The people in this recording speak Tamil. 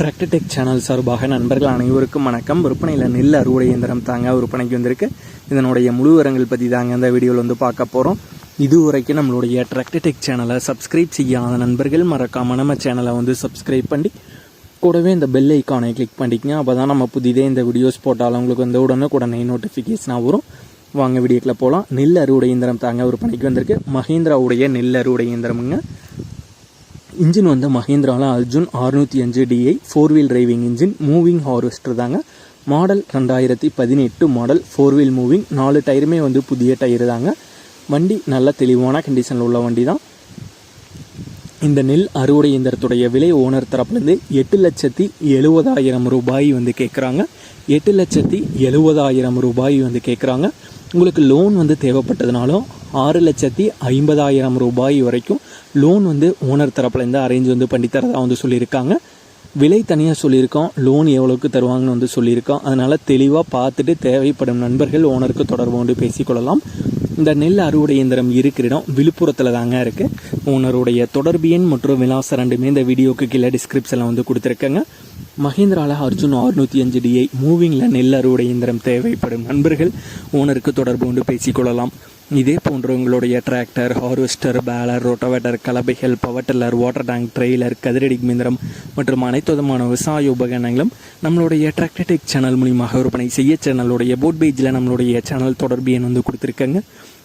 டிராக்டர் சேனல் சார்பாக நண்பர்கள் அனைவருக்கும் வணக்கம். விற்பனையில் நெல் அறுவடை இயந்திரம் தாங்க விற்பனைக்கு வந்திருக்கு. இதனுடைய முழு விவரங்கள் பற்றி தாங்க இந்த வீடியோவில் வந்து பார்க்க போகிறோம் இதுவரைக்கும் நம்மளுடைய டிராக்டர் சேனலை சப்ஸ்கிரைப் செய்யாத நண்பர்கள் மறக்காம நம்ம சேனலை வந்து சப்ஸ்கிரைப் பண்ணி கூடவே இந்த பெல் ஐக்கானை கிளிக் பண்ணிக்கங்க. அப்போ தான் நம்ம புதிதே இந்த வீடியோஸ் போட்டாலும் உங்களுக்கு வந்து உடனே உடனே நோட்டிஃபிகேஷனாக வரும். வாங்க வீடியோக்கில் போகலாம் நெல் அறுவடை இயந்திரம் தாங்க விற்பனைக்கு வந்திருக்கு. மஹேந்திராவுடைய நெல் அறுவடை இயந்திரமுங்க. இன்ஜின் வந்து மஹேந்திராவில் அர்ஜுன் அறுநூற்றி அஞ்சு DI four wheel driving engine moving harvester தாங்க. மாடல் ரெண்டாயிரத்தி பதினெட்டு மாடல் ஃபோர் வீல் மூவிங் நாலு டயருமே வந்து புதிய டயர் தாங்க. வண்டி நல்ல தெளிவான கண்டிஷனில் உள்ள வண்டி தான் இந்த நெல் அறுவடை இயந்திரத்துடைய விலை ஓனர் தரப்புலேருந்து எட்டு லட்சத்தி எழுபதாயிரம் ரூபாய் வந்து கேட்குறாங்க எட்டு லட்சத்தி எழுபதாயிரம் ரூபாய் வந்து கேட்குறாங்க உங்களுக்கு லோன் வந்து தேவைப்பட்டதுனாலும் ஆறு லட்சத்தி ஐம்பதாயிரம் ரூபாய் வரைக்கும் லோன் வந்து ஓனர் தரப்புலேருந்து அரேஞ்ச் வந்து பண்ணி தரதாக வந்து சொல்லியிருக்காங்க. விலை தனியாக சொல்லியிருக்கோம். லோன் எவ்வளோக்கு தருவாங்கன்னு வந்து சொல்லியிருக்கோம். அதனால் தெளிவாக பார்த்துட்டு தேவைப்படும் நண்பர்கள் ஓனருக்கு தொடர்பு கொண்டு பேசிக்கொள்ளலாம். இந்த நெல் அறுவடை இயந்திரம் இருக்கிற இடம் விழுப்புரத்தில் தாங்க இருக்குது ஓனருடைய தொடர்பு எண் மற்றும் விலாசம் ரெண்டுமே இந்த வீடியோக்கு கீழே டிஸ்கிரிப்ஷனில் வந்து கொடுத்துருக்கேங்க. மஹேந்திரால அர்ஜுன் அறுநூற்றி அஞ்சு டிஐ மூவிங்கில் நெல் அறுவடை இயந்திரம் தேவைப்படும் நண்பர்கள் ஓனருக்கு தொடர்பு கொண்டு பேசிக்கொள்ளலாம் இதே போன்ற உங்களுடைய tractor harvester baler rotavator கலபைகள் power tiller water tank trailer கதிரடி மிந்திரம் மற்றும் அனைத்து விதமான விவசாய உபகரணங்களும் நம்மளுடைய டிராக்டர் டெக் சேனல் மூலியமாக விற்பனை செய்ய சேனலுடைய போட் பேஜில் நம்மளுடைய சேனல் தொடர்பு எண் வந்து கொடுத்துருக்கேங்க.